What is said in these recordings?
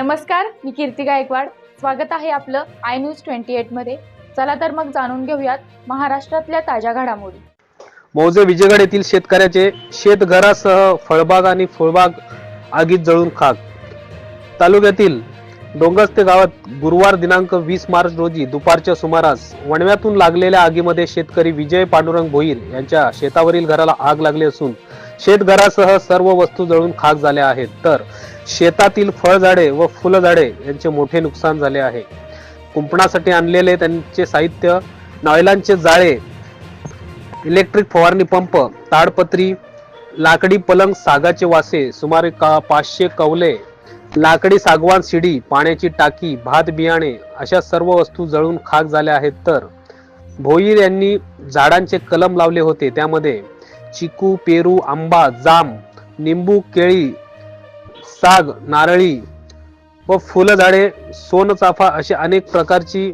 नमस्कार मी कीर्ती गायकवाड. स्वागत आहे आपलं आय न्यूज ट्वेंटी एटमध्ये चला तर मग जाणून घेऊयात महाराष्ट्रातल्या ताज्या घडामोडी. मौजे विजयगड येथील शेतकऱ्याचे शेतघरासह फळबाग आणि फुळबाग आगीत जळून खाक. तालुक्यातील डोंगस्ते गावात गुरुवार दिनांक वीस मार्च रोजी दुपारच्या सुमारास वणव्यातून लागलेल्या आगीमध्ये शेतकरी विजय पांडुरंग भोईर यांच्या शेतावरील घराला आग लागली असून शेतघरासह सर्व वस्तू जळून खाक झाल्या आहेत. तर शेतातील फळझाडे व फुलझाडे यांचे मोठे नुकसान झाले आहे. कुंपणासाठी आणलेले त्यांचे साहित्य नॉयलांचे जाळे इलेक्ट्रिक फवारणी पंप ताडपत्री लाकडी पलंग सागाचे वासे सुमारे का पाचशे कवले लाकडी सागवान शिडी पाण्याची टाकी भात बियाणे अशा सर्व वस्तू जळून खाक झाल्या आहेत. तर भोईर यांनी झाडांचे कलम लावले होते. त्यामध्ये चिकू पेरू आंबा जाम निंबू केळी साग नारळी व फुलझाडे सोनचाफा अशी अनेक प्रकारची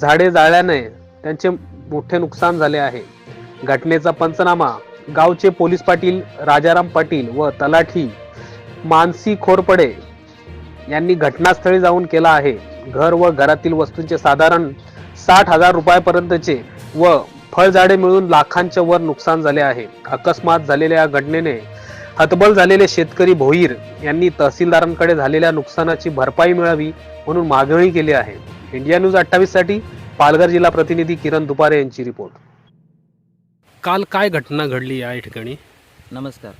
झाडे जाळल्याने त्यांचे मोठे नुकसान झाले आहे. घटनेचा पंचनामा गावचे पोलीस पाटील राजाराम पाटील व तलाठी मानसी खोरपडे यांनी घटनास्थळी जाऊन केला आहे. घर व घरातील वस्तूंचे साधारण साठ हजार रुपयापर्यंतचे व फळझाडे मिळून लाखांच्या वर नुकसान झाले आहे. अकस्मात झालेल्या या घटनेने हतबल झालेले शेतकरी भोईर यांनी तहसीलदारांकडे झालेल्या नुकसानाची भरपाई मिळावी म्हणून मागणी केली आहे. इंडिया न्यूज अठ्ठावीससाठी पालघर जिल्हा प्रतिनिधी किरण दुपारे यांची रिपोर्ट. काल काय घटना घडली या ठिकाणी? नमस्कार.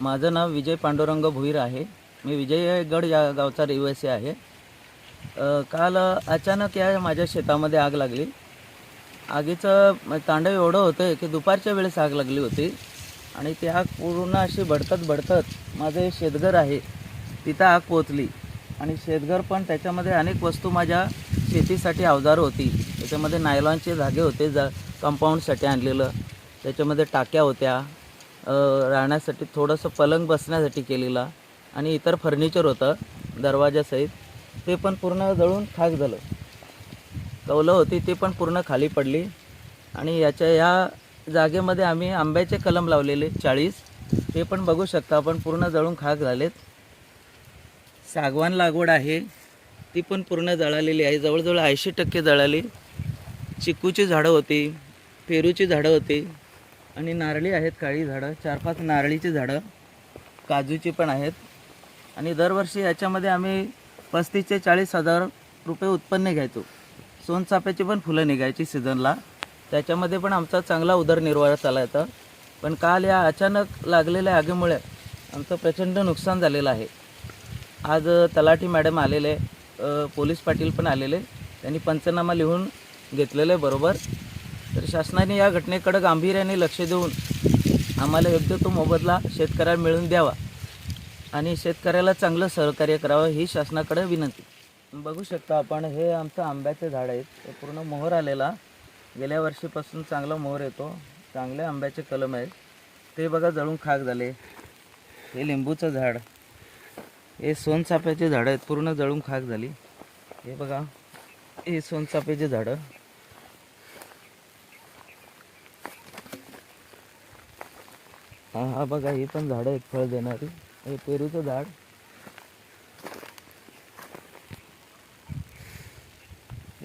माझं नाव विजय पांडुरंग भुईर आहे. मी विजयगड या गावचा रहिवासी आहे. काल अचानक या माझ्या शेतामध्ये आग लागली. आगीचं तांडव एवढं होतं की दुपारच्या वेळेस आग लागली होती. आणि ती आग पूर्ण अशी भडकत भडकत माझं शेतघर आहे तिथं आग पोचली आणि शेतघर पण त्याच्यामध्ये अनेक वस्तू माझ्या शेतीसाठी अवजार होती. त्याच्यामध्ये नायलॉनचे धागे होते जा कंपाऊंडसाठी आणलेलं. त्याच्यामध्ये टाक्या होत्या राहण्यासाठी थोडंसं पलंग बसण्यासाठी केलेला. आणि इतर फर्निचर होतं दरवाजासहित ते पण पूर्ण जळून खाक झालं. कौलं होती ती पण पूर्ण खाली पडली. आणि याच्या या जागेमध्ये आम्ही आंब्याचे कलम लावलेले चाळीस. ते पण बघू शकता आपण पूर्ण जळून खाक झालेत. सागवान लागवड आहे. ती पण पूर्ण जळालेली आहे. जवळजवळ ऐंशी टक्के जळाली. चिकूची झाडं होती पेरूची झाडं होती आणि नारळी आहेत काळी झाडं. चार पाच नारळीची झाडं काजूची पण आहेत. आणि दरवर्षी याच्यामध्ये आम्ही पस्तीस ते चाळीस हजार रुपये उत्पन्न घ्यायचो. सोनचाफ्याची पण फुलं निघायची सीझनला. त्याच्यामध्ये पण आमचा चांगला उदरनिर्वाह चालायचा पण काल या अचानक लागलेल्या आगीमुळे आमचं प्रचंड नुकसान झालेलं आहे. आज तलाठी मॅडम आलेले पोलीस पाटील पण आलेले. त्यांनी पंचनामा लिहून घेतलेलं आहे बरोबर. तर शासनाने या घटनेकडे गांभीर्याने लक्ष देऊन आम्हाला योग्य तो मोबदला शेतकऱ्याला मिळून द्यावा आणि शेतकऱ्याला चांगलं सहकार्य करावं ही शासनाकडे विनंती. बघू शकता आपण हे आमचं आंब्याचे झाड आहेत ते पूर्ण मोहर आलेला. गेल्या वर्षीपासून चांगला मोहर येतो. चांगले आंब्याचे कलम आहेत. ते बघा जळून खाक झाले. हे लिंबूचं झाड. हे सोनचाफ्याचे झाडं आहेत. पूर्ण जळून खाक झाली. हे बघा. हे सोनचाफ्याचे झाडं. हा हा बघा ही पण झाडं आहेत फळ देणारी. हे पेरूचं झाड.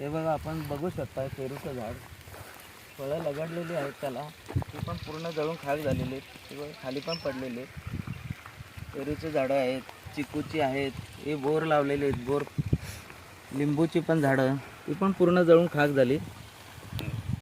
हे बघा आपण बघू शकता पेरूचं झाड. फळं लगडलेली आहेत त्याला. ती पण पूर्ण जळून खाक झालेली आहेत. ते खाली पण पडलेली आहेत. पेरूची झाडं आहेत चिकूची आहेत हे बोर लावलेले आहेत बोर. लिंबूची पण झाडं. ती पण पूर्ण जळून खाक झाली.